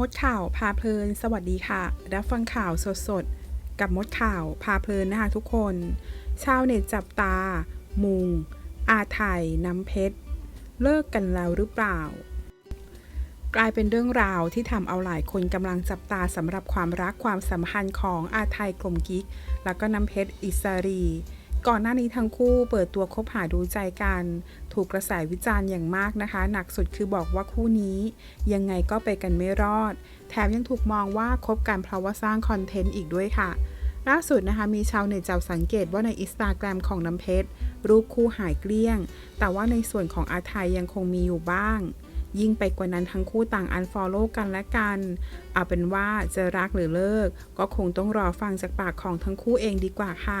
มดข่าวพาเพลิน สวัสดีค่ะ รับฟังข่าวสดๆ กับมดข่าวพาเพลินนะคะทุกคน ชาวเน็ตจับตา มุง อาไทยน้ำเพชร เลิกกันแล้วหรือเปล่า กลายเป็นเรื่องราวที่ทำเอาหลายคนกำลังจับตาสำหรับความรักความสัมพันธ์ของอาไทยกลมกิ๊ก แล้วก็น้ำเพชรอิสรี ก่อนหน้านี้ทั้งคู่เปิดตัวคบหาดูใจกัน ถูกกระแสวิจารณ์อย่างมากนะคะ หนักสุดคือบอกว่าคู่นี้ ยังไงก็ไปกันไม่รอด แถมยังถูกมองว่าคบกันเพราะว่าสร้างคอนเทนต์อีกด้วยค่ะ ล่าสุดนะคะมีชาวเน็ตจับสังเกตว่าในอินสตาแกรมของน้ำเพชร รูปคู่หายเกลี้ยง แต่ว่าในส่วนของอาไทยยังคงมีอยู่บ้าง ยิ่งไปกว่านั้นทั้งคู่ต่างอันฟอลโล่กันและกัน เอาเป็นว่าจะรักหรือเลิก ก็คงต้องรอฟังจากปากของทั้งคู่เองดีกว่าค่ะ